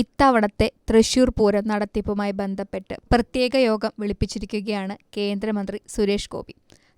ഇത്തവണത്തെ തൃശൂർ പൂരം നടത്തിപ്പുമായി ബന്ധപ്പെട്ട് പ്രത്യേക യോഗം വിളിപ്പിച്ചിരിക്കുകയാണ് കേന്ദ്രമന്ത്രി സുരേഷ് ഗോപി.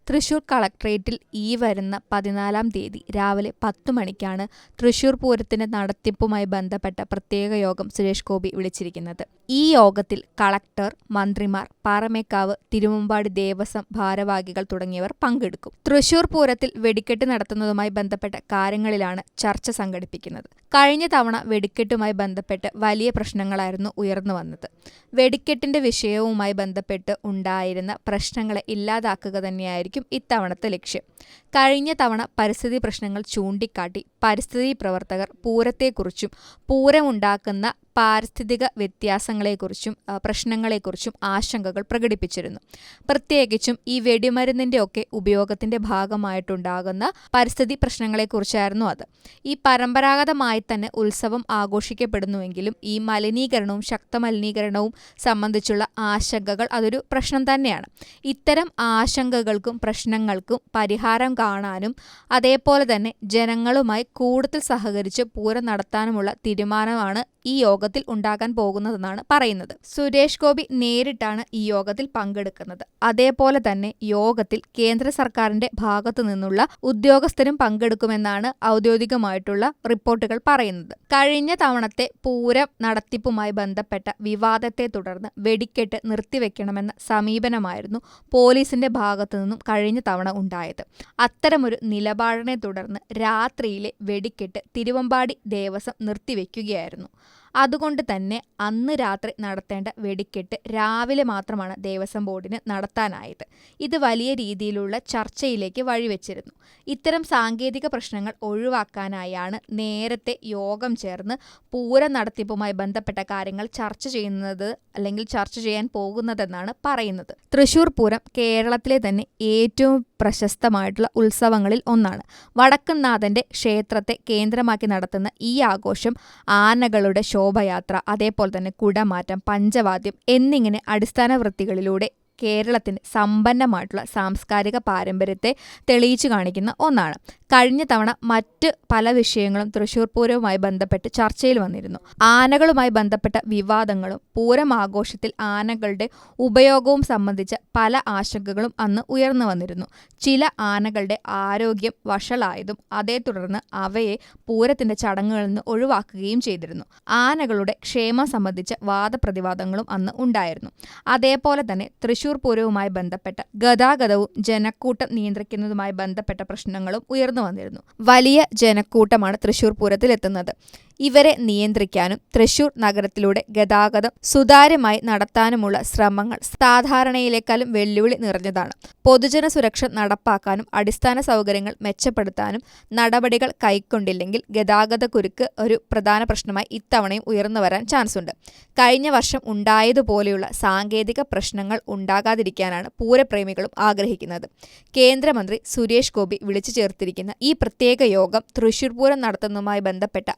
തൃശൂർ കളക്ട്രേറ്റിൽ ഈ വരുന്ന പതിനാലാം തീയതി രാവിലെ പത്തു മണിക്കാണ് തൃശൂർ പൂരത്തിന്റെ നടത്തിപ്പുമായി ബന്ധപ്പെട്ട പ്രത്യേക യോഗം സുരേഷ് ഗോപി വിളിച്ചിരിക്കുന്നത്. ഈ യോഗത്തിൽ കളക്ടർ മന്ത്രിമാർ പാറമേക്കാവ് തിരുമുമ്പാടി ദേവസ്വം ഭാരവാഹികൾ തുടങ്ങിയവർ പങ്കെടുക്കും. തൃശൂർ പൂരത്തിൽ വെടിക്കെട്ട് നടത്തുന്നതുമായി ബന്ധപ്പെട്ട കാര്യങ്ങളിലാണ് ചർച്ച സംഘടിപ്പിക്കുന്നത്. കഴിഞ്ഞ തവണ വെടിക്കെട്ടുമായി ബന്ധപ്പെട്ട് വലിയ പ്രശ്നങ്ങളായിരുന്നു ഉയർന്നു വന്നത്. വെടിക്കെട്ടിന്റെ വിഷയവുമായി ബന്ധപ്പെട്ട് ഉണ്ടായിരുന്ന പ്രശ്നങ്ങളെ ഇല്ലാതാക്കുക തന്നെയായിരിക്കും ഇത്തവണത്തെ ലക്ഷ്യം. കഴിഞ്ഞ തവണ പരിസ്ഥിതി പ്രശ്നങ്ങൾ ചൂണ്ടിക്കാട്ടി പരിസ്ഥിതി പ്രവർത്തകർ പൂരത്തെക്കുറിച്ചും പൂരമുണ്ടാക്കുന്ന പാരിസ്ഥിതിക വ്യത്യാസങ്ങളെക്കുറിച്ചും പ്രശ്നങ്ങളെക്കുറിച്ചും ആശങ്കകൾ പ്രകടിപ്പിച്ചിരുന്നു. പ്രത്യേകിച്ചും ഈ വെടിമരുന്നിന്റെ ഒക്കെ ഉപയോഗത്തിന്റെ ഭാഗമായിട്ടുണ്ടാകുന്ന പരിസ്ഥിതി പ്രശ്നങ്ങളെക്കുറിച്ചായിരുന്നു അത്. ഈ പരമ്പരാഗതമായി തന്നെ ഉത്സവം ആഘോഷിക്കപ്പെടുന്നുവെങ്കിലും ഈ മലിനീകരണവും ശക്തമലിനീകരണവും സംബന്ധിച്ചുള്ള ആശങ്കകൾ അതൊരു പ്രശ്നം തന്നെയാണ്. ഇത്തരം ആശങ്കകൾക്കും പ്രശ്നങ്ങൾക്കും പരിഹാരം കാണാനും അതേപോലെ തന്നെ ജനങ്ങളുമായി കൂടുതൽ സഹകരിച്ച് പൂരം നടത്താനുമുള്ള തീരുമാനമാണ് ഈ യോഗത്തിൽ ഉണ്ടാകാൻ പോകുന്നതെന്നാണ് പറയുന്നത്. സുരേഷ് ഗോപി നേരിട്ടാണ് ഈ യോഗത്തിൽ പങ്കെടുക്കുന്നത്. അതേപോലെ തന്നെ യോഗത്തിൽ കേന്ദ്ര സർക്കാരിന്റെ ഭാഗത്തു നിന്നുള്ള ഉദ്യോഗസ്ഥരും പങ്കെടുക്കുമെന്നാണ് ഔദ്യോഗികമായിട്ടുള്ള റിപ്പോർട്ടുകൾ പറയുന്നത്. കഴിഞ്ഞ തവണത്തെ പൂരം നടത്തിപ്പുമായി ബന്ധപ്പെട്ട വിവാദത്തെ തുടർന്ന് വെടിക്കെട്ട് നിർത്തിവെക്കണമെന്ന സമീപനമായിരുന്നു പോലീസിന്റെ ഭാഗത്തു നിന്നും കഴിഞ്ഞ തവണ ഉണ്ടായത്. അത്തരമൊരു നിലപാടിനെ തുടർന്ന് രാത്രിയിലെ വെടിക്കെട്ട് തിരുവമ്പാടി ദേവസ്വം നിർത്തിവെക്കുകയായിരുന്നു. അതുകൊണ്ട് തന്നെ അന്ന് രാത്രി നടത്തേണ്ട വെടിക്കെട്ട് രാവിലെ മാത്രമാണ് ദേവസ്വം ബോർഡിന് നടത്താനായത്. ഇത് വലിയ രീതിയിലുള്ള ചർച്ചയിലേക്ക് വഴിവെച്ചിരുന്നു. ഇത്തരം സാങ്കേതിക പ്രശ്നങ്ങൾ ഒഴിവാക്കാനായാണ് നേരത്തെ യോഗം ചേർന്ന് പൂരം നടത്തിപ്പുമായി ബന്ധപ്പെട്ട കാര്യങ്ങൾ ചർച്ച ചെയ്യുന്നത് അല്ലെങ്കിൽ ചർച്ച ചെയ്യാൻ പോകുന്നതെന്നാണ് പറയുന്നത്. തൃശൂർ പൂരം കേരളത്തിലെ തന്നെ ഏറ്റവും പ്രശസ്തമായിട്ടുള്ള ഉത്സവങ്ങളിൽ ഒന്നാണ്. വടക്കുംനാഥന്റെ ക്ഷേത്രത്തെ കേന്ദ്രമാക്കി നടത്തുന്ന ഈ ആഘോഷം ആനകളുടെ ശോഭയാത്ര അതേപോലെ തന്നെ കുടമാറ്റം പഞ്ചവാദ്യം എന്നിങ്ങനെ അടിസ്ഥാന വൃത്തികളിലൂടെ കേരളത്തിന്റെ സമ്പന്നമായിട്ടുള്ള സാംസ്കാരിക പാരമ്പര്യത്തെ തെളിയിച്ചു കാണിക്കുന്ന ഒന്നാണ്. കഴിഞ്ഞ തവണ മറ്റ് പല വിഷയങ്ങളും തൃശൂർ പൂരവുമായി ബന്ധപ്പെട്ട് ചർച്ചയിൽ വന്നിരുന്നു. ആനകളുമായി ബന്ധപ്പെട്ട വിവാദങ്ങളും പൂരം ആഘോഷത്തിൽ ആനകളുടെ ഉപയോഗവും സംബന്ധിച്ച പല ആശങ്കകളും അന്ന് ഉയർന്നു വന്നിരുന്നു. ചില ആനകളുടെ ആരോഗ്യം വഷളായതും അതേ തുടർന്ന് അവയെ പൂരത്തിന്റെ ചടങ്ങുകളിൽ നിന്ന് ഒഴിവാക്കുകയും ചെയ്തിരുന്നു. ആനകളുടെ ക്ഷേമം സംബന്ധിച്ച വാദപ്രതിവാദങ്ങളും അന്ന് ഉണ്ടായിരുന്നു. അതേപോലെ തന്നെ തൃശൂർ പൂരവുമായി ബന്ധപ്പെട്ട ഗതാഗതവും ജനക്കൂട്ടം നിയന്ത്രിക്കുന്നതുമായി ബന്ധപ്പെട്ട പ്രശ്നങ്ങളും ഉയർന്നു വന്നിരുന്നു വലിയ ജനക്കൂട്ടമാണ് തൃശൂർ പൂരത്തിൽ എത്തുന്നത് ഇവരെ നിയന്ത്രിക്കാനും തൃശൂർ നഗരത്തിലൂടെ ഗതാഗതം സുതാര്യമായി നടത്താനുമുള്ള ശ്രമങ്ങൾ സാധാരണയിലേക്കാളും വെല്ലുവിളി നിറഞ്ഞതാണ്. പൊതുജന സുരക്ഷ നടപ്പാക്കാനും അടിസ്ഥാന സൗകര്യങ്ങൾ മെച്ചപ്പെടുത്താനും നടപടികൾ കൈക്കൊണ്ടില്ലെങ്കിൽ ഗതാഗത കുരുക്ക് ഒരു പ്രധാന പ്രശ്നമായി ഇത്തവണയും ഉയർന്നു വരാൻ ചാൻസ് ഉണ്ട് കഴിഞ്ഞ വർഷം ഉണ്ടായതുപോലെയുള്ള സാങ്കേതിക പ്രശ്നങ്ങൾ ഉണ്ടാകാതിരിക്കാനാണ് പൂരപ്രേമികളും ആഗ്രഹിക്കുന്നത്. കേന്ദ്രമന്ത്രി സുരേഷ് ഗോപി വിളിച്ചു ചേർത്തിരിക്കുന്ന ഈ പ്രത്യേക യോഗം തൃശൂർ പൂരം നടത്തുന്നതുമായി ബന്ധപ്പെട്ട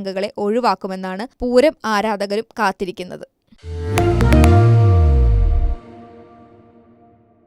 ആശങ്കകളെ ഒഴിവാക്കുമെന്നാണ് പൂരം ആരാധകരും കാത്തിരിക്കുന്നത്